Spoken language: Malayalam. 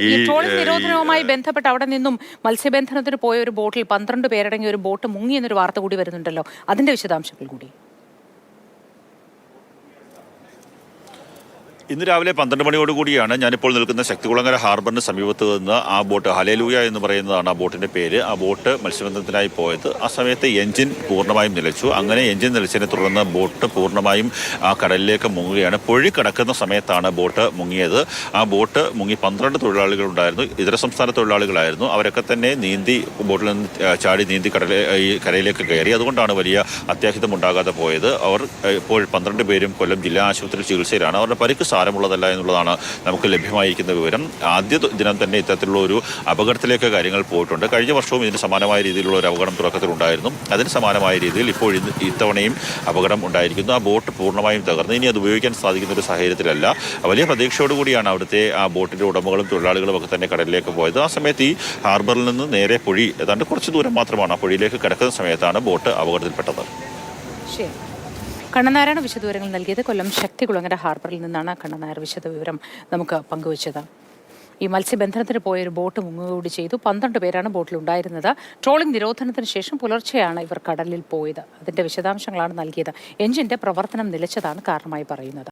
ഈ ട്രോളിംഗ് നിരോധനവുമായി ബന്ധപ്പെട്ട് അവിടെ നിന്നും മത്സ്യബന്ധനത്തിന് പോയ ഒരു ബോട്ടിൽ പന്ത്രണ്ട് പേരടങ്ങിയ ഒരു ബോട്ട് മുങ്ങി എന്നൊരു വാർത്ത കൂടി വരുന്നുണ്ടല്ലോ. അതിന്റെ വിശദാംശങ്ങൾ കൂടി. ഇന്ന് രാവിലെ പന്ത്രണ്ട് മണിയോട് കൂടിയാണ് ഞാനിപ്പോൾ നിൽക്കുന്ന ശക്തികുളങ്ങര ഹാർബറിന് സമീപത്ത് നിന്ന് ആ ബോട്ട് ഹലേലൂയ എന്ന് പറയുന്നതാണ് ആ ബോട്ടിന്റെ പേര്. ആ ബോട്ട് മത്സ്യബന്ധനത്തിനായി പോയത്. ആ സമയത്ത് എഞ്ചിൻ പൂർണമായും നിലച്ചു. അങ്ങനെ എഞ്ചിൻ നിലച്ചതിനെ തുടർന്ന് ബോട്ട് പൂർണമായും ആ കടലിലേക്ക് മുങ്ങുകയാണ്. പൊഴി കിടക്കുന്ന സമയത്താണ് ബോട്ട് മുങ്ങിയത്. ആ ബോട്ട് മുങ്ങി പന്ത്രണ്ട് തൊഴിലാളികളുണ്ടായിരുന്നു. ഇതര സംസ്ഥാന തൊഴിലാളികളായിരുന്നു. അവരൊക്കെ തന്നെ നീന്തി ബോട്ടിൽ നിന്ന് ചാടി നീന്തി കടലെ ഈ കരയിലേക്ക് കയറി. അതുകൊണ്ടാണ് വലിയ അത്യാഹിതം ഉണ്ടാകാതെ പോയത്. അവർ ഇപ്പോൾ പന്ത്രണ്ട് പേരും കൊല്ലം ജില്ലാ ആശുപത്രിയിൽ ചികിത്സയിലാണ്. അവരുടെ പരിക്ക് സാരമുള്ളതല്ല എന്നുള്ളതാണ് നമുക്ക് ലഭ്യമായിരിക്കുന്ന വിവരം. ആദ്യ ദിനം തന്നെ ഇത്തരത്തിലുള്ള ഒരു അപകടത്തിലേക്ക് കാര്യങ്ങൾ പോയിട്ടുണ്ട്. കഴിഞ്ഞ വർഷവും ഇതിന് സമാനമായ രീതിയിലുള്ള ഒരു അപകടം തുടക്കത്തിലുണ്ടായിരുന്നു. അതിന് സമാനമായ രീതിയിൽ ഇപ്പോൾ ഇത്തവണയും അപകടം ഉണ്ടായിരിക്കുന്നു. ആ ബോട്ട് പൂർണമായും തകർന്നു. ഇനി അത് ഉപയോഗിക്കാൻ സാധിക്കുന്ന ഒരു സാഹചര്യത്തിലല്ല. വലിയ പ്രതീക്ഷയോടുകൂടിയാണ് അവിടുത്തെ ആ ബോട്ടിന്റെ ഉടമകളും തൊഴിലാളികളും ഒക്കെ തന്നെ കടലിലേക്ക് പോയത്. ആ സമയത്ത് ഈ ഹാർബറിൽ നിന്ന് നേരെ പുഴി ഏതാണ്ട് കുറച്ച് ദൂരം മാത്രമാണ് ആ പുഴയിലേക്ക് കിടക്കുന്ന സമയത്താണ് ബോട്ട് അപകടത്തിൽപ്പെട്ടത്. ശരി. കണ്ണനാരായണ വിശദവിവരങ്ങൾ നൽകിയത് കൊല്ലം ശക്തികുളങ്ങര ഹാർബറിൽ നിന്നാണ് കണ്ണനായർ വിശദവിവരം നമുക്ക് പങ്കുവച്ചത്. ഈ മത്സ്യബന്ധനത്തിന് പോയ ഒരു ബോട്ട് മുങ്ങുകൂടി ചെയ്തു. പന്ത്രണ്ട് പേരാണ് ബോട്ടിലുണ്ടായിരുന്നത് ട്രോളിംഗ് നിരോധനത്തിന് ശേഷം പുലർച്ചെയാണ് ഇവർ കടലിൽ പോയത്. അതിന്റെ വിശദാംശങ്ങളാണ് നൽകിയത്. എഞ്ചിന്റെ പ്രവർത്തനം നിലച്ചതാണ് കാരണമായി പറയുന്നത്.